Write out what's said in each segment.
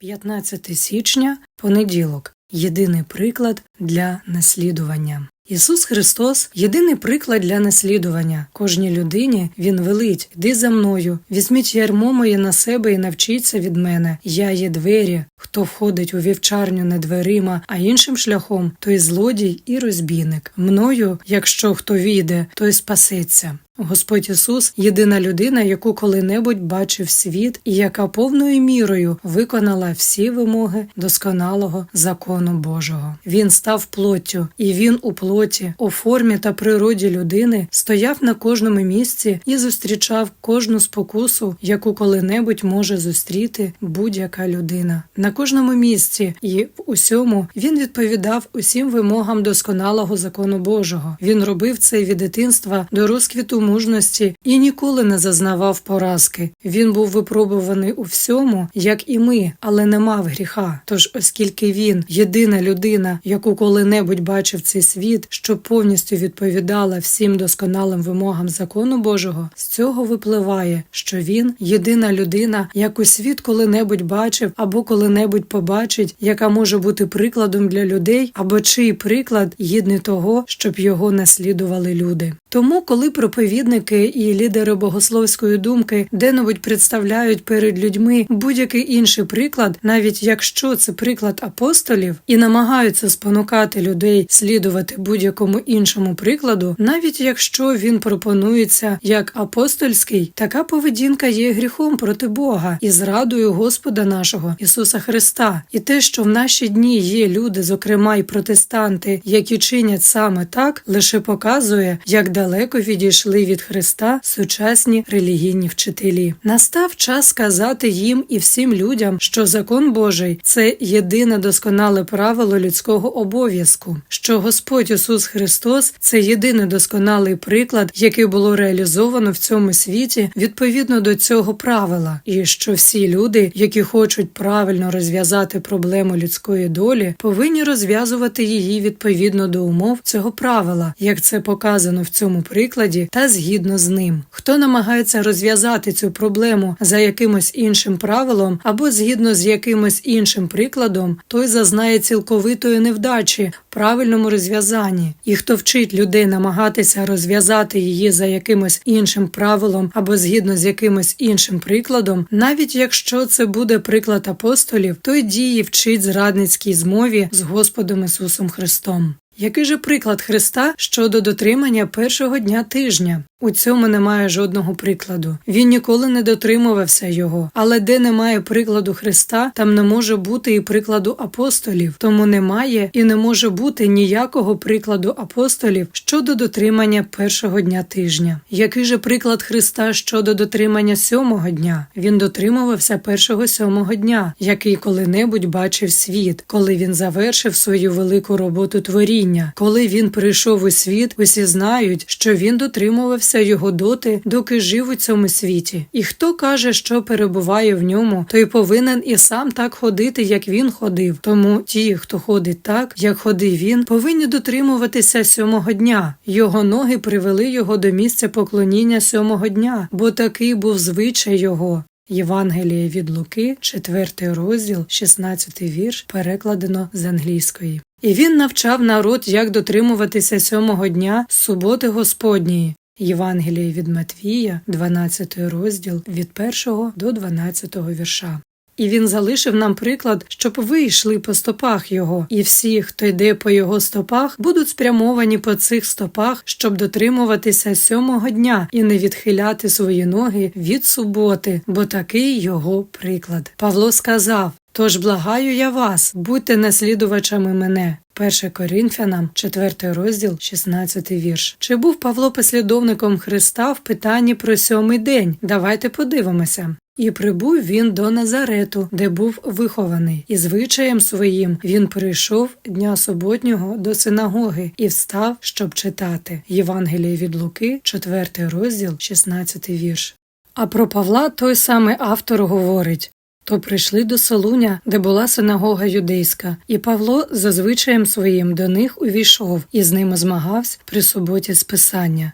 15 січня, понеділок. Єдиний приклад для наслідування. Ісус Христос єдиний приклад для наслідування. Кожній людині Він велить Іди за мною, візьміть ярмо моє на себе і навчіться від мене. Я є двері. Хто входить у вівчарню не дверима, а іншим шляхом, той злодій і розбійник. Мною, якщо хто війде, той спасеться. Господь Ісус єдина людина, яку коли-небудь бачив світ, і яка повною мірою виконала всі вимоги досконалого закону Божого. Він став плоттю, і він у плоті, у формі та природі людини стояв на кожному місці і зустрічав кожну спокусу, яку коли-небудь може зустріти будь-яка людина. На кожному місці і в усьому він відповідав усім вимогам досконалого закону Божого. Він робив це від дитинства до розквіту мужності і ніколи не зазнавав поразки. Він був випробуваний у всьому, як і ми, але не мав гріха. Тож, оскільки він єдина людина, яку коли-небудь бачив цей світ, що повністю відповідала всім досконалим вимогам закону Божого, з цього випливає, що він єдина людина, яку світ коли-небудь бачив або коли-небудь побачить, яка може бути прикладом для людей, або чий приклад гідний того, щоб його наслідували люди. Тому, коли проповідники і лідери богословської думки де-небудь представляють перед людьми будь-який інший приклад, навіть якщо це приклад апостолів, і намагаються спонукати людей слідувати будь-якому іншому прикладу, навіть якщо він пропонується як апостольський, така поведінка є гріхом проти Бога і зрадою Господа нашого Ісуса Христа, і те, що в наші дні є люди, зокрема й протестанти, які чинять саме так, лише показує, як далеко відійшли від Христа сучасні релігійні вчителі. Настав час сказати їм і всім людям, що закон Божий це єдине досконале правило людського обов'язку, що Господь Ісус Христос це єдиний досконалий приклад, який було реалізовано в цьому світі відповідно до цього правила, і що всі люди, які хочуть правильно розв'язати проблему людської долі, повинні розв'язувати її відповідно до умов цього правила, як це показано в цьому прикладі, та згідно з ним. Хто намагається розв'язати цю проблему за якимось іншим правилом або згідно з якимось іншим прикладом, той зазнає цілковитої невдачі в правильному розв'язанні. І хто вчить людей намагатися розв'язати її за якимось іншим правилом або згідно з якимось іншим прикладом, навіть якщо це буде приклад апостолів, той дії вчить зрадницькій змові з Господом Ісусом Христом. Який же приклад Христа щодо дотримання першого дня тижня? У цьому немає жодного прикладу. Він ніколи не дотримувався його, але де немає прикладу Христа, там не може бути і прикладу апостолів, тому немає і не може бути ніякого прикладу апостолів щодо дотримання першого дня тижня. Який же приклад Христа щодо дотримання сьомого дня? Він дотримувався першого сьомого дня, який коли-небудь бачив світ, коли він завершив свою велику роботу творіння. Коли він прийшов у світ, усі знають, що він дотримувався його доти, доки жив у цьому світі. І хто каже, що перебуває в ньому, той повинен і сам так ходити, як він ходив. Тому ті, хто ходить так, як ходив він, повинні дотримуватися сьомого дня. Його ноги привели його до місця поклоніння сьомого дня, бо такий був звичай його. Євангеліє від Луки, 4 розділ, 16 вірш, перекладено з англійської. І він навчав народ, як дотримуватися сьомого дня суботи Господньої. Євангеліє від Матвія, 12 розділ від 1 до 12 вірша. І він залишив нам приклад, щоб ви йшли по стопах його, і всі, хто йде по його стопах, будуть спрямовані по цих стопах, щоб дотримуватися сьомого дня і не відхиляти свої ноги від суботи, бо такий його приклад. Павло сказав. Тож благаю я вас, будьте наслідувачами мене. 1 Коринфянам, 4 розділ, 16 вірш. Чи був Павло послідовником Христа в питанні про сьомий день? Давайте подивимося. І прибув він до Назарету, де був вихований, і звичаєм своїм він прийшов дня суботнього до синагоги і встав, щоб читати. Євангеліє від Луки, 4 розділ, 16 вірш. А про Павла той самий автор говорить то прийшли до Солуня, де була синагога юдейська, і Павло за звичаєм своїм до них увійшов і з ними змагався при суботі списання.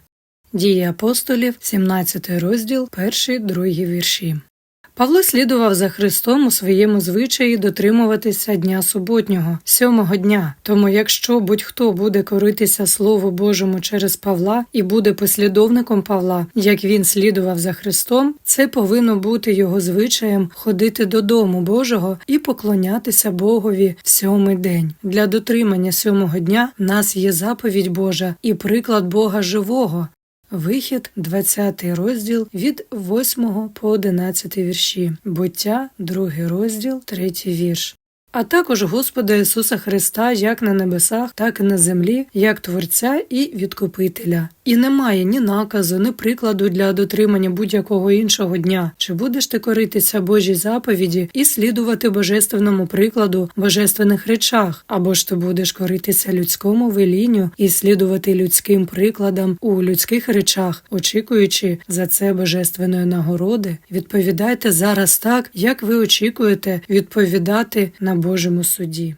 Дії апостолів, 17 розділ, перші, другі вірші. Павло слідував за Христом у своєму звичаї дотримуватися дня суботнього, сьомого дня. Тому, якщо будь-хто буде коритися Слову Божому через Павла і буде послідовником Павла, як він слідував за Христом, це повинно бути його звичаєм ходити додому Божого і поклонятися Богові в сьомий день. Для дотримання сьомого дня нас є заповідь Божа і приклад Бога живого. Вихід, 20 розділ від 8 по 11 вірші, буття, 2 розділ, 3 вірш. А також Господа Ісуса Христа як на небесах, так і на землі, як Творця і Відкупителя. І немає ні наказу, ні прикладу для дотримання будь-якого іншого дня. Чи будеш ти коритися Божій заповіді і слідувати божественному прикладу божественних речах, або ж ти будеш коритися людському велінню і слідувати людським прикладам у людських речах, очікуючи за це божественної нагороди, відповідайте зараз так, як ви очікуєте відповідати на Божому суді.